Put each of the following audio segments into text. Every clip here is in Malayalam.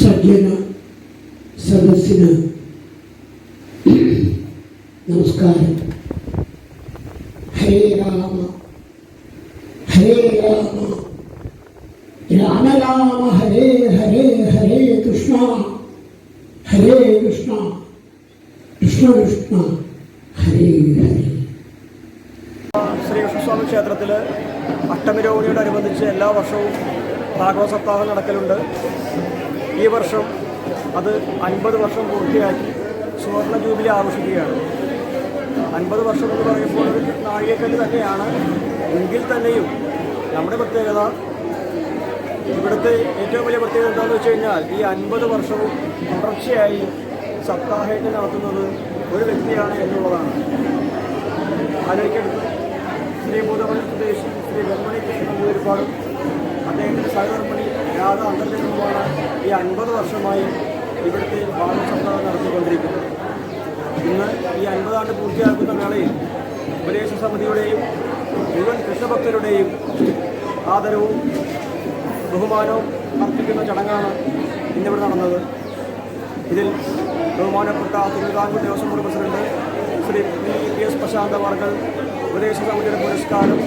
സജ്ജന സദസ്സിന് നമസ്കാരം. ഹരേ രാമ ഹരേ രാമ രാമ രാമ ഹരേ ഹരേ ഹരേ കൃഷ്ണ ഹരേ കൃഷ്ണ കൃഷ്ണ കൃഷ്ണ ഹരേ ഹരേ. ശ്രീകൃഷ്ണസ്വാമി ക്ഷേത്രത്തിൽ അഷ്ടമിരോഹിണിയോടനുബന്ധിച്ച് എല്ലാ വർഷവും ഭാഗവത സപ്താഹം നടക്കലുണ്ട്. ഈ വർഷം അത് അൻപത് വർഷം പൂർത്തിയാക്കി സുവർണ ജൂബിലി ആഘോഷിക്കുകയാണ്. അൻപത് വർഷം എന്ന് പറയുമ്പോൾ നാഴികക്കല്ല് തന്നെയാണ്. എങ്കിൽ തന്നെയും നമ്മുടെ പ്രത്യേകത ഇവിടുത്തെ ഏറ്റവും വലിയ പ്രത്യേകത എന്താണെന്ന് വെച്ച് കഴിഞ്ഞാൽ ഈ അൻപത് വർഷവും തുടർച്ചയായി സപ്താഹയജ്ഞം നടത്തുന്നത് ഒരു വ്യക്തിയാണ് എന്നുള്ളതാണ്. ആലോചിക്കുന്നത് ശ്രീ ഭൂതമണി സ്വദേശി ശ്രീ ബ്രഹ്മണി കൃഷ്ണൻ ഒരുപാടും അദ്ദേഹത്തിന്റെ സഹധർമ്മണി രാധ അന്തർജനവുമാണ് ഈ അൻപത് വർഷമായി ഇവിടുത്തെ ബാലസപ്താഹം നടത്തിക്കൊണ്ടിരിക്കുന്നത്. ഇന്ന് ഈ അൻപതാണ്ട് പൂർത്തിയാക്കുന്ന വേളയിൽ ഉപദേശ സമിതിയുടെയും മുഴുവൻ കൃഷ്ണഭക്തരുടെയും ആദരവും ബഹുമാനവും അർപ്പിക്കുന്ന ചടങ്ങാണ് ഇന്നിവിടെ നടന്നത്. ഇതിൽ ബഹുമാനപ്പെട്ട Thiruvithamkoor Devaswom board president Shri P S Prasanth അവർക്ക് ഉപദേശ സമിതിയുടെ പുരസ്കാരം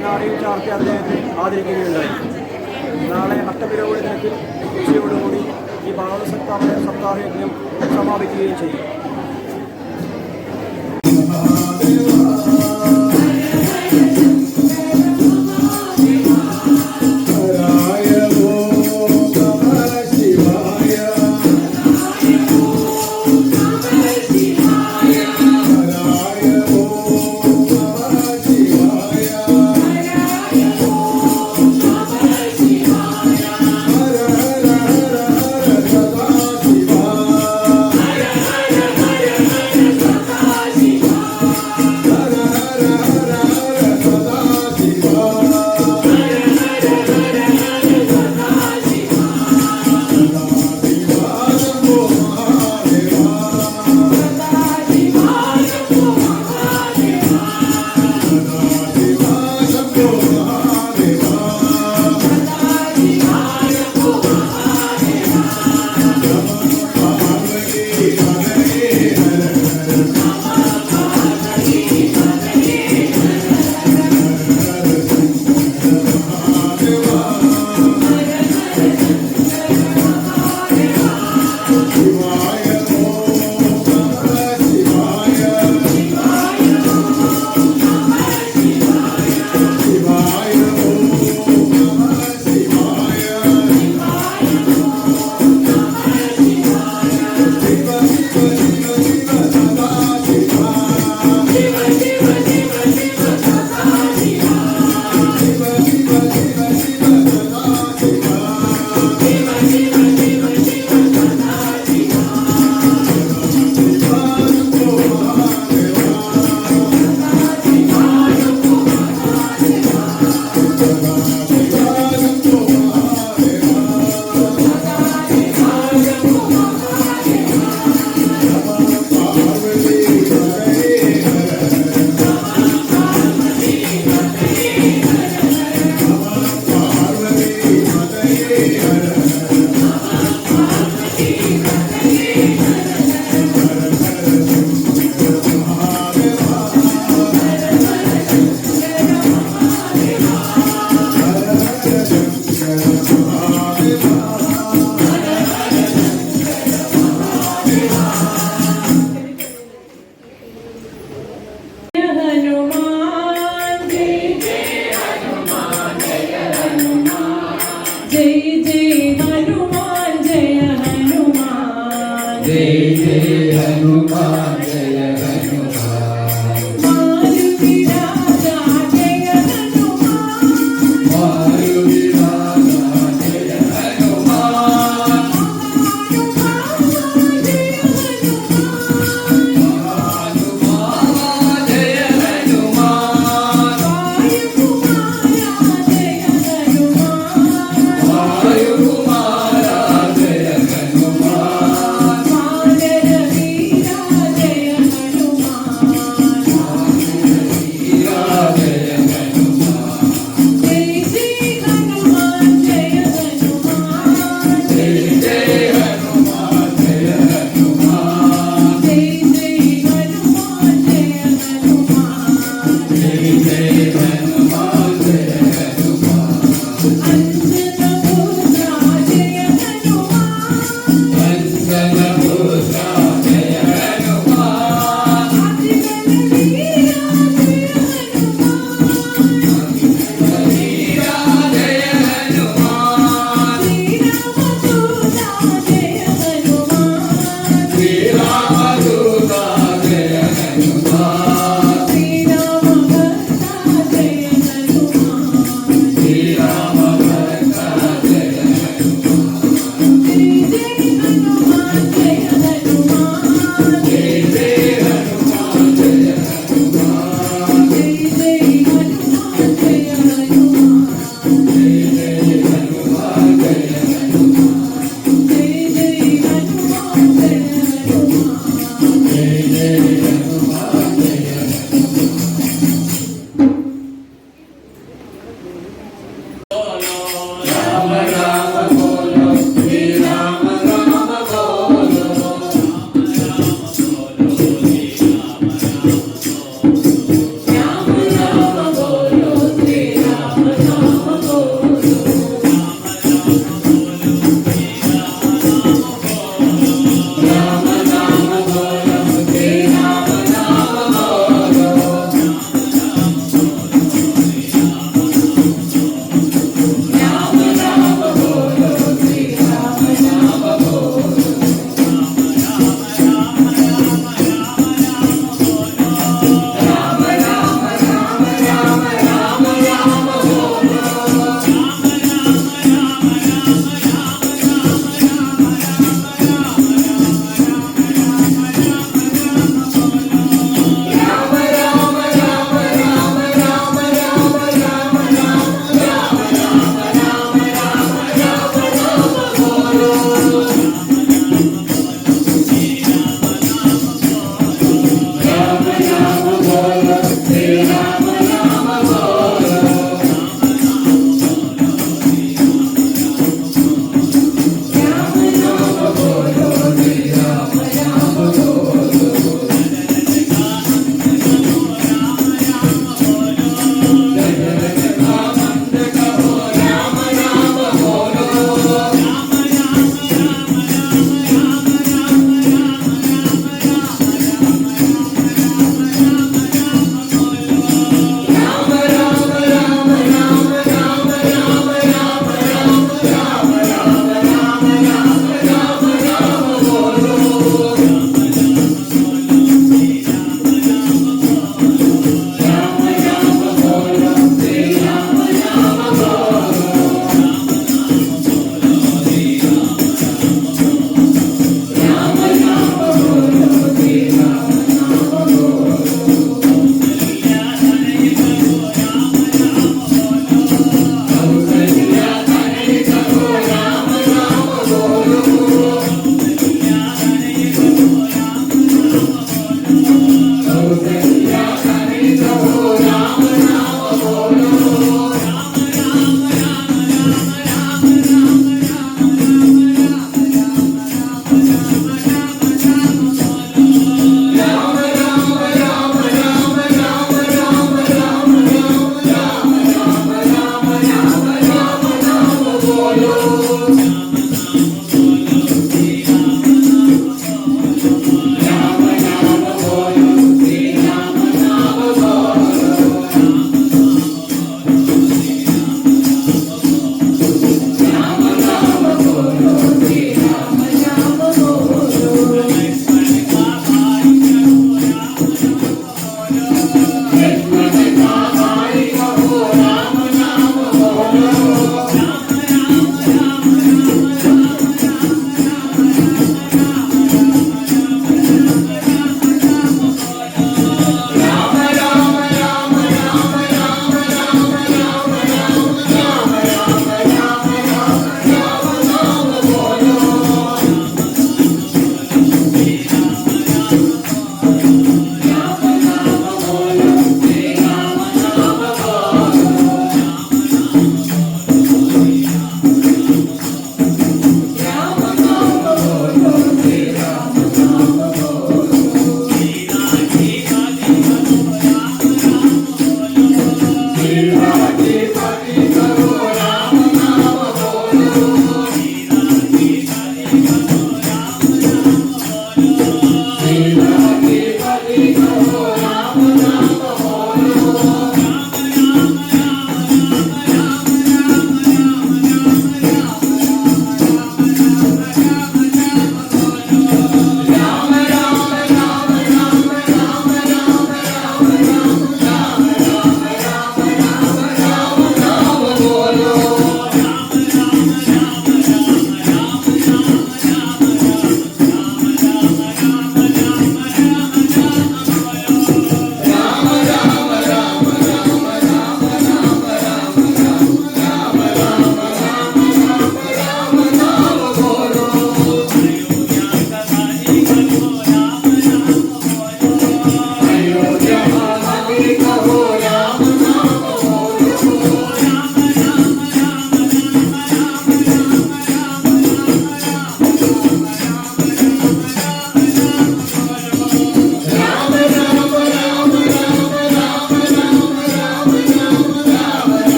പൊന്നാടിയും ചാർത്തി അദ്ദേഹത്തെ ആദരിക്കുകയുണ്ടായി. നാളെ അഷ്ടവിരോധി ദിനത്തിൽ ഉച്ചയോടുകൂടി ഈ ഭാഗവത സപ്താഹ സപ്താഹയജ്ഞം സമാപിക്കുകയും ചെയ്യും. हनुमान जय हनुमान